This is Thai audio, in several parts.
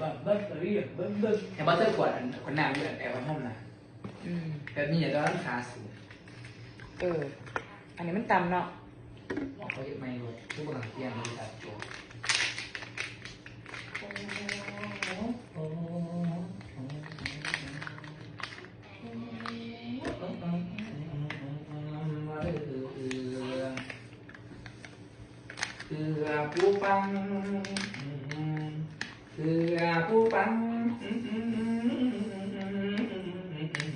แบบเบิ้ลเรียกเบิ้ลเบิ้ลแต่บัตเตอร์ขวดอันคนน้ำอยู่อันแอร์วันห้องนะอืมแบบนี้อย่าตอนนั้นขาสูงเออ อันนี้มันต่ำเนาะบอกเขาจะไม่รู้ทุกคนเตรียมบริษัทโจเกลือผู้ฟัง เกลือผู้ฟัง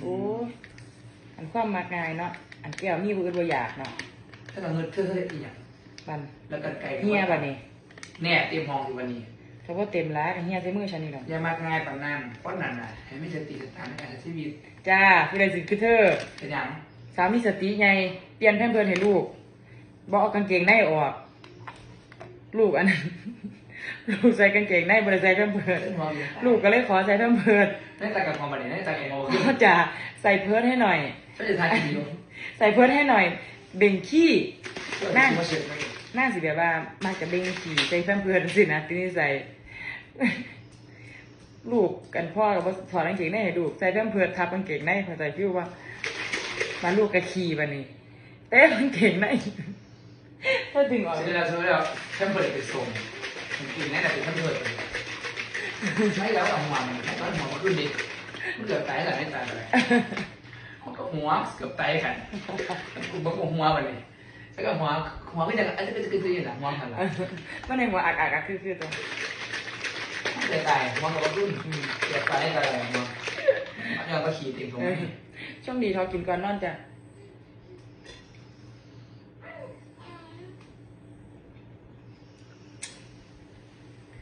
โอ้อันความมากง่ายเนาะอันแก้วมีบ่อื่นบ่อยากเนาะถ้าเราเงินเธอเธออีกอย่างบันแล้วก็ไก่เฮียบัดนี้แน่เตรียมห้องอยู่วันนี้เขาก็เต็มแล้วเฮียใส่มือฉันนี่ดอกอย่ามากง่ายปานนั้นเพราะนั่นน่ะให้ไม่สติสตางค์ในการใช้ชีวิตจ้าผู้ใดสิคือเธอเป็นหยังสามีสติไงเปลี่ยนแพมเพิร์สให้ลูกบอกเอากางเกงในออก ลูกอันนั้น ลูกใส่กางเกงในบริใส่แพมเพิร์สเรื่องมองอยู่ลูกก็เลยขอใส่แพมเพิร์สได้ตากับความบันนี้ได้ตากับโมก็จะใส่เพิร์สให้หน่อยช่วยจะทานดีอยู่ใส่เพิร์สให้หน่อย เบ่งขี้นั่งมาเฉยไม่น่าสิแบบว่ามากับเบ่งขี้ใส่แพมเพิร์สสินะทีนี้ใส่ลูกกันพ่อกับว่าถอดกางเกงในให้ลูกใส่แพมเพิร์สทับกางเกงในพอใส่ฟิวว่ามาลูกกะขี่บันนี้เต้กางเกงในถ้าดึงออกเสร็จแล้วเสร็จแล้วแค่เปิดไปส่ง จริงๆนั่นแหละเป็นแค่เปิดไม่แล้วเอาหัวมันตอนหัวมันขึ้นดิมันเกือบตายแต่ไม่ตายเลยมันก็หัวเกือบตายกันกูบอกหัวมันเลยแล้วก็หัวหัวก็ยังอาจจะเป็นตะกี้อยู่นะหัวมันละมันในหัวอักอักอักคือคือตัวเกือบตายหัวกับรุ่นเกือบตายกันเลยหัวมันยังก็ขี่เต็มตรงเออนี้ช่วงดีทอกินก่อนนอนจ้ะ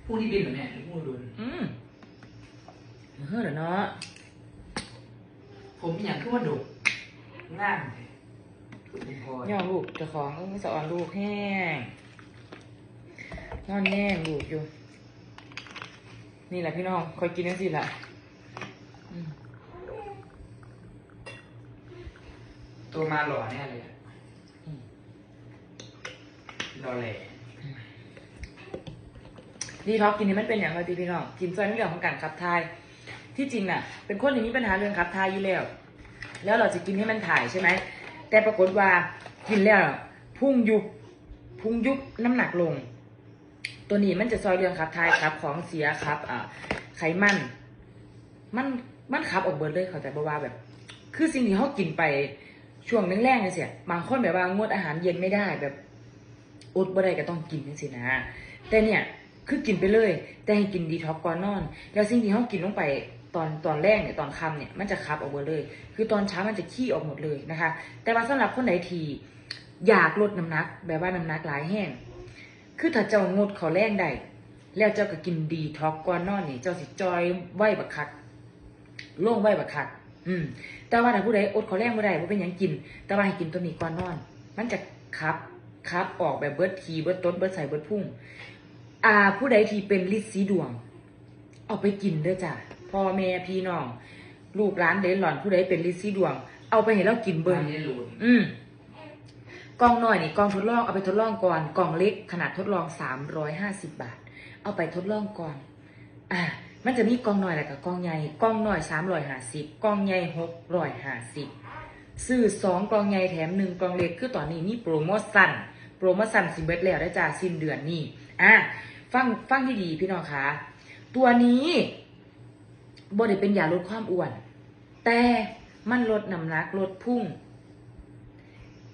ผู้ที่บินเหรอเนี่ยผู้รุนอืมเฮ้อเดี๋ยวเนาะผมอย่างขึ้นว่าดุง่ามเลยคือผมพอย่อลูกเจะของเออสอนลูกแห้งนอนแย่งลูกอยู่ นี่แหละพี่น้องคอยกินนั่นสิล่ะอืมตัวมาหล่อแน่เลยอะอืมหล่อแหล่ ดีท็อกกินนี่มันเป็นอย่างไรดีพี่น้องกินซอยในเรื่องของการขับถ่าย ที่จริงน่ะ เป็นคนที่มีปัญหาเรื่องขับถ่ายอยู่แล้ว แล้วเราจะกินให้มันถ่ายใช่ไหมแต่ปรากฏว่ากินแล้วพุ่งยุบพุ่งยุบน้ำหนักลง ตัวนี้มันจะซอยเรื่องขับถ่ายครับ ของเสียครับอ่าไขมัน มันมันขับออกเบิดเลยเขาใจบ่ว่าแบบ คือสิ่งที่เขากินไปช่วงแรกๆเนี่ยเสียบางคนแบบว่างดอาหารเย็นไม่ได้แบบอดบ่ได้ก็ต้องกินจังสินะแต่เนี่ย คือกินไปเลย แต่ให้กินดีท็อกก่อนนอน แล้วสิ่งที่เขากินลงไปตอนตอนแรกเนี่ยตอนค่ำเนี่ยมันจะคับออกหมดเลย คือตอนเช้ามันจะขี้ออกหมดเลยนะคะ แต่ว่าสำหรับคนไหนทีอยากลดน้ำหนัก แบบว่าน้ำหนักหลายแห้ง คือถ้าเจ้างดเขาแรงได้แล้วเจ้าก็กินดีท็อกก่อนนอนนี่เจ้าสิจอยไหวบักคักโล่งไหวบักคักอืม แต่ว่าถ้าผู้ใดอดเขาแรงไม่ได้ว่าเป็นยังกิน แต่ว่าให้กินตัวนี้ก่อนนอน มันจะคับคับออกแบบเบิร์ดทีเบิร์ดต้นเบิร์ดใส่เบิร์ดพุ่ง อ่าผู้ใดที่เป็นลิสีดวง เอาไปกินเด้อจ้ะพ่อแม่พี่น้องลูกร้านเดนหล่อนผู้ใดเป็นลิสีดวง เอาไปให้เรากินเบิ้บ้านงนี้หลุนอืมกล่องหน่อยนี่กล่องทดลองเอาไปทดลองก่อนกล่องเล็กขนาดทดลองสามร้อยห้าสิบบาท เอาไปทดลองก่อน อ่า มันจะมีกล่องหน่อยแหละกับกล่องใหญ่กล่องหน่อยสามร้อยห้าสิบกล่องใหญ่หกร้อยห้าสิบซื้อสองกล่องใหญ่แถมหนึ่งกล่องเล็กคือตอนนี้มีโปรโมชั่นโปรโมชั่นสิเบิดแล้วได้จ้าสิ้นเดือนนี้อะ ฟังฟังที่ดีพี่น้องคะตัวนี้บริเป็นยาลดความอ้วน แต่มันลดน้ำหนักลดพุ่ง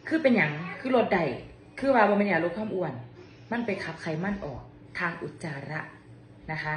คือเป็นอย่างคือลดได้คือว่าบริเป็นยาลดความอ้วน มันไปขับไขมันออกทางอุจจาระนะคะ